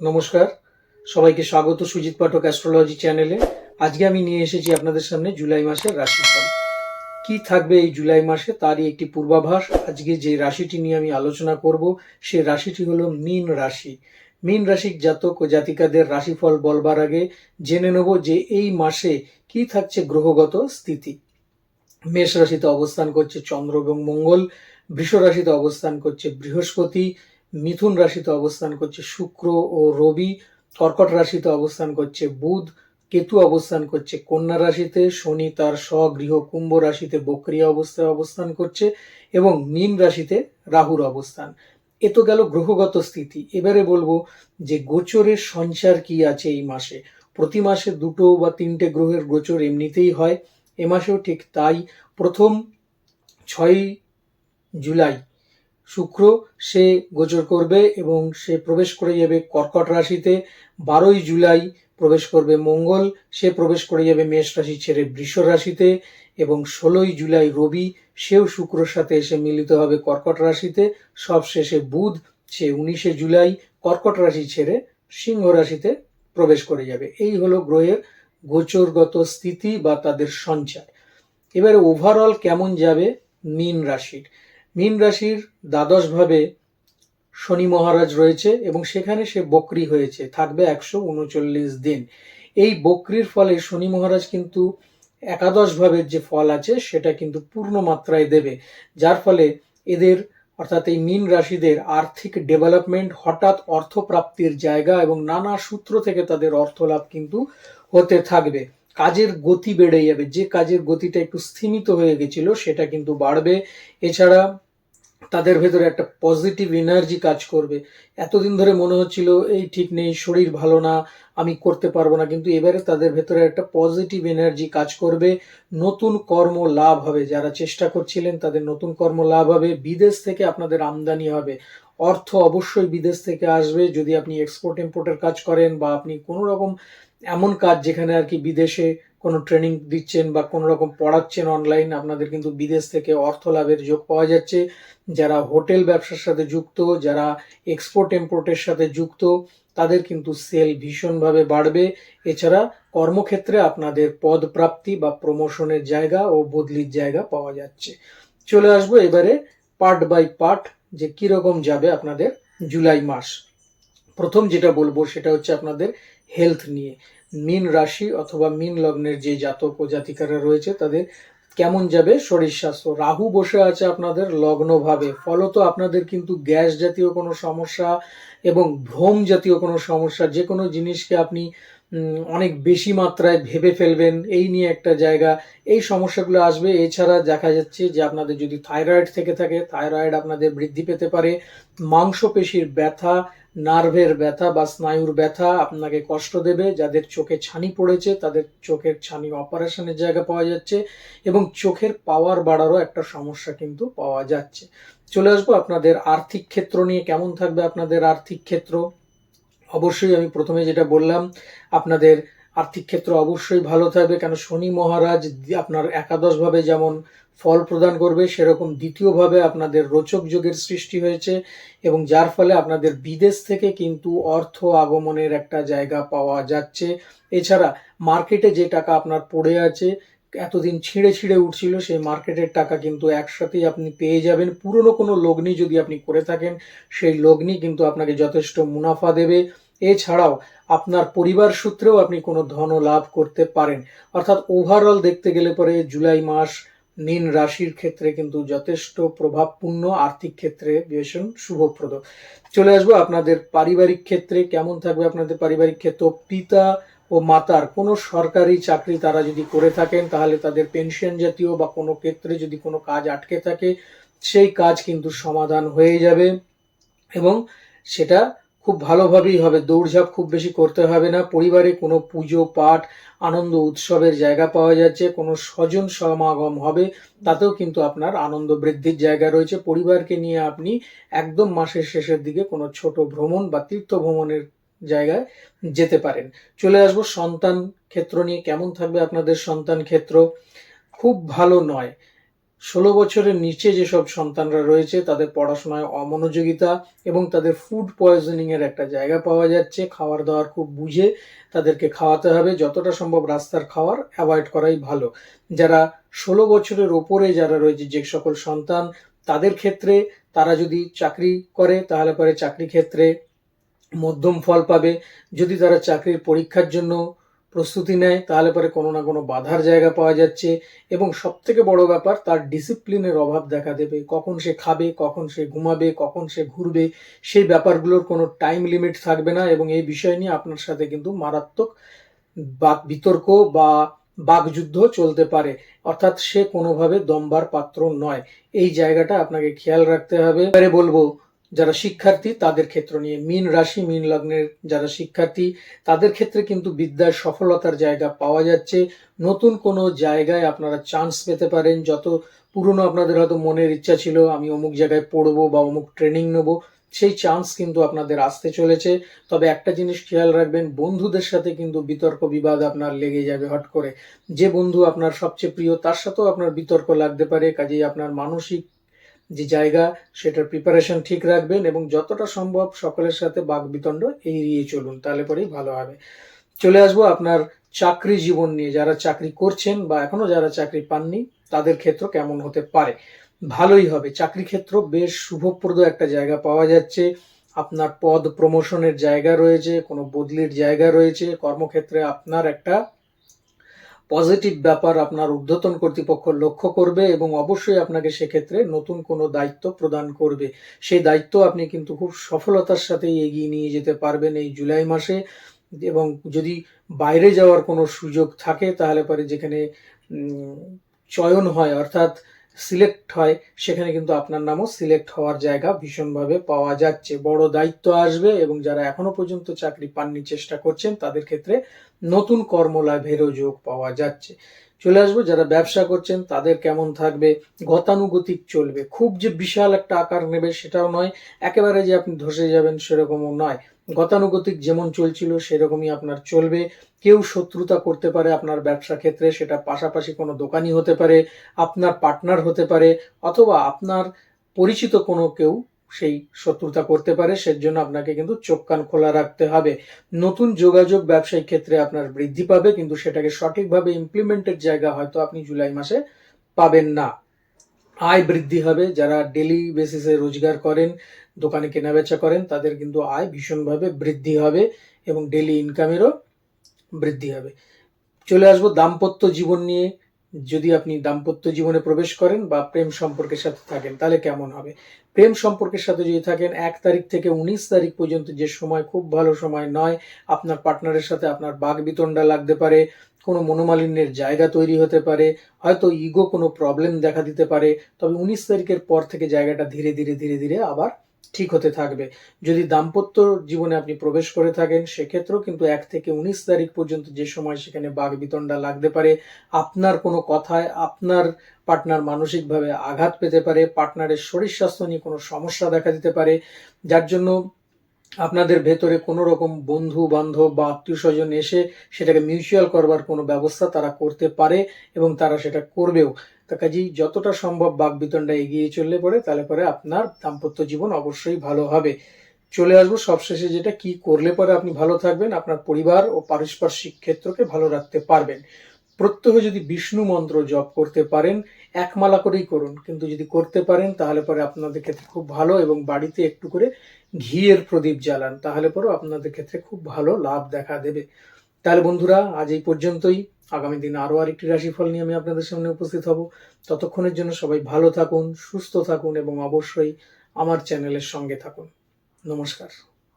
নমস্কার। সবাইকে স্বাগত সুজিত পাঠক অ্যাস্ট্রোলজি চ্যানেলে আজকে আমি নিয়ে এসেছি আপনাদের সামনে জুলাই মাসের রাশিফল। কি থাকবে এই জুলাই মাসে তারই একটি পূর্বাভাস। আজকে যে রাশিটি নিয়ে আমি আলোচনা করব সেই রাশিটি হলো মীন রাশি। মীন রাশির জাতক ও জাতিকাদের রাশিফল বলবার আগে জেনে নেব যে এই মাসে কি থাকছে গ্রহগত স্থিতি। মেষ রাশিতে অবস্থান করছে চন্দ্র এবং মঙ্গল। বৃষ রাশিতে অবস্থান করছে বৃহস্পতি। মিথুন রাশিতে অবস্থান করছে শুক্র ও রবি, কর্কট রাশিতে অবস্থান করছে বুধ, কেতু অবস্থান করছে কন্যা রাশিতে, শনি তার স্বগৃহ কুম্ভ রাশিতে বক্রিয়া অবস্থায় অবস্থান করছে এবং মীন রাশিতে রাহুর অবস্থান। এ তো গেল গ্রহগত স্থিতি। এবারে বলব যে গোচরের সঞ্চার কি আছে এই মাসে? প্রতি মাসে দুটো বা তিনটে গ্রহের গোচর এমনিতেই হয়। এ মাসেও ঠিক তাই। প্রথম ছয়ই জুলাই শুক্র, সে গোচর করবে এবং সে প্রবেশ করে যাবে কর্কট রাশিতে। বারোই জুলাই প্রবেশ করবে মঙ্গল, সে প্রবেশ করে যাবে মেষ রাশি ছেড়ে বৃষ রাশিতে এবং ষোলোই জুলাই রবি, সেও শুক্রর সাথে এসে মিলিত হবে কর্কট রাশিতে। সব শেষে বুধ, সে উনিশে জুলাই কর্কট রাশি ছেড়ে সিংহ রাশিতে প্রবেশ করে যাবে। এই হলো গ্রহের গোচরগত স্থিতি বা তাদের সঞ্চার। এবারে ওভারঅল কেমন যাবে? মীন রাশির। মীন রাশির দ্বাদশ ভাবে শনি মহারাজ রয়েছে এবং সেখানে সে বকরি হয়েছে, থাকবে একশো উনচল্লিশ দিন। এই বকরির ফলে শনি মহারাজ কিন্তু একাদশ ভাবের যে ফল আছে, সেটা কিন্তু পূর্ণ মাত্রায় দেবে। যার ফলে এদের, অর্থাৎ এই মীন রাশিদের আর্থিক ডেভেলপমেন্ট, হঠাৎ অর্থপ্রাপ্তির জায়গা এবং নানা সূত্র থেকে তাদের অর্থ লাভ কিন্তু হতে থাকবে। কাজের গতি বেড়ে যাবে। যে কাজের গতিটা একটু স্থিমিত হয়ে গেছিল, সেটা কিন্তু বাড়বে। এছাড়া তাদের ভেতরে একটা পজিটিভ এনার্জি কাজ করবে। এতদিন ধরে মনে হচ্ছিল, এই ঠিক নেই, শরীর ভালো না, আমি করতে পারব না। কিন্তু এবারে তাদের ভেতরে একটা পজিটিভ এনার্জি কাজ করবে। নতুন কর্ম লাভ হবে। যারা চেষ্টা করছিলেন, তাদের নতুন কর্ম লাভ হবে। বিদেশ থেকে আপনাদের আমদানি হবে। অর্থ অবশ্যই বিদেশ থেকে আসবে। যদি আপনি এক্সপোর্ট ইম্পোর্টের কাজ করেন বা আপনি কোনো রকম এমন কাজ যেখানে আর কি বিদেশে কোনো ট্রেনিং দিচ্ছেন বা কোনো রকম পড়াচ্ছেন অনলাইন আপনাদের কিন্তু বিদেশ থেকে অর্থ লাভের যোগ পাওয়া যাচ্ছে। যারা হোটেল ব্যবসার সাথে যুক্ত, যারা এক্সপোর্ট ইম্পোর্টের সাথে যুক্ত, তাদের কিন্তু সেল ভীষণভাবে বাড়বে। এছাড়া কর্মক্ষেত্রে আপনাদের পদপ্রাপ্তি বা প্রমোশনের জায়গা ও বদলির জায়গা পাওয়া যাচ্ছে। চলে আসব এবারে পার্ট বাই পার্ট যে কীরকম যাবে আপনাদের জুলাই মাস। প্রথম যেটা বলব সেটা হচ্ছে আপনাদের হেলথ নিয়ে। মিন রাশি অথবা মিন লগ্নের যে জাতক ও জাতিকারা রয়েছে, তাদের কেমন যাবে? শরীর স্বাস্থ্য। রাহু বসে আছে আপনাদের লগ্নভাবে। ফলত আপনাদের কিন্তু গ্যাস জাতীয় কোনো সমস্যা এবং ভ্রম জাতীয় কোনো সমস্যা যে কোনো জিনিসকে আপনি অনেক বেশি মাত্রায় ভেবে ফেলবেন। এই নিয়ে একটা জায়গা, এই সমস্যাগুলো আসবে। এছাড়া দেখা যাচ্ছে যে আপনাদের যদি থাইরয়েড থেকে থাকে, থাইরয়েড আপনাদের বৃদ্ধি পেতে পারে। মাংসপেশির ব্যথা, নার্ভের ব্যথা বা স্নায়ুর ব্যথা আপনাকে কষ্ট দেবে। যাদের চোখে ছানি পড়েছে, তাদের চোখের ছানি অপারেশনের জায়গা পাওয়া যাচ্ছে এবং চোখের পাওয়ার বাড়ারও একটা সমস্যা কিন্তু পাওয়া যাচ্ছে। চলে আসব আপনাদের আর্থিক ক্ষেত্র নিয়ে। কেমন থাকবে আপনাদের আর্থিক ক্ষেত্র? অবশ্যই আমি প্রথমে যেটা বললাম, আপনাদের আর্থিক ক্ষেত্র অবশ্যই ভালো থাকবে, কেন শনি মহারাজ আপনার একাদশভাবে যেমন ফল প্রদান করবে, সেরকম দ্বিতীয়ভাবে আপনাদের রোচক যোগের সৃষ্টি হয়েছে এবং যার ফলে আপনাদের বিদেশ থেকে কিন্তু অর্থ আগমনের একটা জায়গা পাওয়া যাচ্ছে। এছাড়া মার্কেটে যে টাকা আপনার পড়ে আছে এতদিন ছিঁড়ে ছিঁড়ে উঠছিল, সেই মার্কেটের টাকা কিন্তু একসাথেই আপনি পেয়ে যাবেন। পুরনো কোনো লগ্নি যদি আপনি করে থাকেন, সেই লগ্নি কিন্তু আপনাকে যথেষ্ট মুনাফা দেবে। এছাড়াও আপনার পরিবার সূত্রেও আপনি কোনো ধন লাভ করতে পারেন। অর্থাৎ ওভারঅল দেখতে গেলে পরে জুলাই মাস মীন রাশির ক্ষেত্রে কিন্তু যথেষ্ট প্রভাবপূর্ণ, আর্থিক ক্ষেত্রে ভীষণ শুভপ্রদ। চলে আসব আপনাদের পারিবারিক ক্ষেত্রে, কেমন থাকবে আপনাদের পারিবারিক ক্ষেত্র? পিতা ও মাতার কোনো সরকারি চাকরি তারা যদি করে থাকেন, তাহলে তাদের পেনশন জাতীয় বা কোনো ক্ষেত্রে যদি কোনো কাজ আটকে থাকে, সেই কাজ কিন্তু সমাধান হয়ে যাবে এবং সেটা খুব ভালোভাবেই হবে। দৌড়ঝাঁপ খুব বেশি করতে হবে না। পরিবারে কোনো পুজো, পাঠ, আনন্দ, উৎসবের জায়গা পাওয়া যাচ্ছে, কোনো স্বজন সমাগম হবে, তাতেও কিন্তু আপনার আনন্দ বৃদ্ধির জায়গা রয়েছে। পরিবারকে নিয়ে আপনি একদম মাসের শেষের দিকে কোনো ছোট ভ্রমণ বা তীর্থ ভ্রমণের জায়গায় যেতে পারেন। চলে আসব সন্তান ক্ষেত্র নিয়ে। কেমন থাকবে আপনাদের সন্তান ক্ষেত্র? খুব ভালো নয়। ষোলো বছরের নিচে যেসব সন্তানরা রয়েছে, তাদের পড়াশোনায় অমনোযোগিতা এবং তাদের ফুড পয়জনিং এর একটা জায়গা পাওয়া যাচ্ছে। খাওয়ার দাওয়ার খুব বুঝে তাদেরকে খাওয়াতে হবে। যতটা সম্ভব রাস্তার খাওয়ার অ্যাভয়েড করাই ভালো। যারা ষোলো বছরের ওপরে যারা রয়েছে, যে সকল সন্তান, তাদের ক্ষেত্রে তারা যদি চাকরি করে, তাহলে পরে চাকরি ক্ষেত্রে মধ্যম ফল পাবে। যদি তারা চাকরির পরীক্ষার জন্য প্রস্তুতি নেয়, তাহলে পরে কোনো না কোনো বাধার জায়গা পাওয়া যাচ্ছে। এবং সব থেকে বড় ব্যাপার, তার ডিসিপ্লিনের অভাব দেখা দেবে। কখন সে খাবে, কখন সে ঘুমাবে, কখন সে ঘুরবে, সেই ব্যাপারগুলোর কোনো টাইম লিমিট থাকবে না। এবং এই বিষয় নিয়ে আপনার সাথে কিন্তু মারাত্মক বাক বিতর্ক বা বাকযুদ্ধ চলতে পারে। অর্থাৎ সে কোনোভাবে দমবার পাত্র নয়। এই জায়গাটা আপনাকে খেয়াল রাখতে হবে। বলব যারা শিক্ষার্থী, তাদের ক্ষেত্র নিয়ে মিন রাশি, মিন লগ্নের যারা শিক্ষার্থী, তাদের ক্ষেত্রে কিন্তু বিদ্যার সফলতার জায়গা পাওয়া যাচ্ছে। নতুন কোনো জায়গায় আপনারা চান্স পেতে পারেন। যত পুরনো আপনাদের হয়তো মনের ইচ্ছা ছিল, আমি অমুক জায়গায় পড়ব বা অমুক ট্রেনিং নেব, সেই চান্স কিন্তু আপনাদের আসতে চলেছে। তবে একটা জিনিস খেয়াল রাখবেন, বন্ধুদের সাথে কিন্তু বিতর্ক, বিবাদ আপনার লেগে যাবে হট করে। যে বন্ধু আপনার সবচেয়ে প্রিয়, তার সাথেও আপনার বিতর্ক লাগতে পারে, কাজেই আপনার মানসিক যে জায়গা, সেটার প্রিপারেশন ঠিক রাখবেন এবং যতটা সম্ভব সকলের সাথে বাক বিতণ্ড এড়িয়ে চলুন, তাহলে পরেই ভালো হবে। চলে আসব আপনার চাকরি জীবন নিয়ে। যারা চাকরি করছেন বা এখনও যারা চাকরি পাননি, তাদের ক্ষেত্র কেমন হতে পারে? ভালোই হবে। চাকরি ক্ষেত্র বেশ শুভপ্রদ একটা জায়গা পাওয়া যাচ্ছে। আপনার পদ প্রমোশনের জায়গা রয়েছে, কোনো বদলির জায়গা রয়েছে। কর্মক্ষেত্রে আপনার একটা পজিটিভ ব্যাপার আপনার ঊর্ধ্বতন কর্তৃপক্ষ লক্ষ্য করবে এবং অবশ্যই আপনাকে সেক্ষেত্রে নতুন কোনো দায়িত্ব প্রদান করবে। সেই দায়িত্ব আপনি কিন্তু খুব সফলতার সাথে এগিয়ে নিয়ে যেতে পারবেন এই জুলাই মাসে এবং যদি বাইরে যাওয়ার কোনো সুযোগ থাকে তাহলে পরে যেখানে চয়ন হয়, অর্থাৎ সিলেক্ট হয়, সেখানে কিন্তু আপনার নামও সিলেক্ট হওয়ার জায়গা ভীষণভাবে পাওয়া যাচ্ছে। বড় দায়িত্ব আসবে এবং যারা এখনও পর্যন্ত চাকরি পাননি, চেষ্টা করছেন, তাদের ক্ষেত্রে নতুন কর্মলাভেরও যোগ পাওয়া যাচ্ছে। চলে আসব। যারা ব্যবসা করছেন, তাদের কেমন থাকবে? গতানুগতিক চলবে। খুব যে বিশাল একটা আকার নেবে সেটাও নয়। একেবারে যে আপনি ধসে যাবেন সেরকমও নয়। গতানুগতিক যেমন চলছিল, সেরকমই আপনার চলবে। কেউ শত্রুতা করতে পারে আপনার ব্যবসা ক্ষেত্রে, সেটা পাশাপাশি কোনো দোকানি হতে পারে, আপনার পার্টনার হতে পারে, অথবা আপনার পরিচিত কোনো কেউ সেই শত্রুতা করতে পারে, সেজন্য আপনাকে কিন্তু চোখ কান খোলা রাখতে হবে। নতুন যোগাযোগ ব্যবসায়িক ক্ষেত্রে আপনার বৃদ্ধি পাবে, কিন্তু সেটাকে সঠিকভাবে ইমপ্লিমেন্টের জায়গা হয়তো আপনি জুলাই মাসে পাবেন না। আয় বৃদ্ধি হবে, যারা ডেলি বেসিসে রোজগার করেন, দোকানে কেনাবেচা করেন, তাদের কিন্তু আয় ভীষণভাবে বৃদ্ধি হবে এবং ডেলি ইনকামেরও বৃদ্ধি হবে। চলে আসব দাম্পত্য জীবন নিয়ে। যদি আপনি দাম্পত্য জীবনে প্রবেশ করেন বা প্রেম সম্পর্কের সাথে থাকেন, তাহলে কেমন হবে? প্রেম সম্পর্কের সাথে যদি থাকেন, এক তারিখ থেকে উনিশ তারিখ পর্যন্ত যে সময় খুব ভালো সময় নয়, আপনার পার্টনারের সাথে আপনার বাঘ বিতণ্ডা লাগতে পারে, কোনো মনোমালিন্যের জায়গা তৈরি হতে পারে, হয়তো ইগো কোনো প্রবলেম দেখা দিতে পারে, তবে উনিশ তারিখের পর থেকে জায়গাটা ধীরে ধীরে ধীরে ধীরে আবার ঠিক হতে থাকবে। যদি দাম্পত্য জীবনে আপনি প্রবেশ করে থাকেন, সেক্ষেত্রেও কিন্তু এক থেকে উনিশ তারিখ পর্যন্ত যে সময় সেখানে বাঘ বিতণ্ডা লাগতে পারে, আপনার কোনো কথায় আপনার পার্টনার মানসিকভাবে আঘাত পেতে পারে, পার্টনারের শরীর স্বাস্থ্য নিয়ে কোনো সমস্যা দেখা দিতে পারে, যার জন্য আপনাদের ভেতরে কোনো রকম বন্ধু, বান্ধব বা আত্মীয় স্বজন এসে সেটাকে মিউচুয়াল করবার কোনো ব্যবস্থা তারা করতে পারে এবং তারা সেটা করবেও। তা কাজেই যতটা সম্ভব বাক বিতণ্ডা এগিয়ে চললে পরে, তাহলে পরে আপনার দাম্পত্য জীবন অবশ্যই ভালো হবে। চলে আসব সবশেষে যেটা, কি করলে পরে আপনি ভালো থাকবেন, আপনার পরিবার ও পারস্পরিক ক্ষেত্রকে ভালো রাখতে পারবেন। প্রত্যহ যদি বিষ্ণু মন্ত্র জপ করতে পারেন একমালা করেই করুন। কিন্তু যদি করতে পারেন, তাহলে পরে আপনাদের ক্ষেত্রে খুব ভালো এবং বাড়িতে একটু করে ঘিয়ের প্রদীপ জ্বালান, তাহলে পরেও আপনাদের ক্ষেত্রে খুব ভালো লাভ দেখা দেবে। তাহলে বন্ধুরা, আজ এই পর্যন্তই। আগামী দিনে আরও আরেকটি রাশিফল নিয়ে আমি আপনাদের সামনে উপস্থিত হব। ততক্ষণের জন্য সবাই ভালো থাকুন, সুস্থ থাকুন এবং অবশ্যই আমার চ্যানেলের সঙ্গে থাকুন। নমস্কার।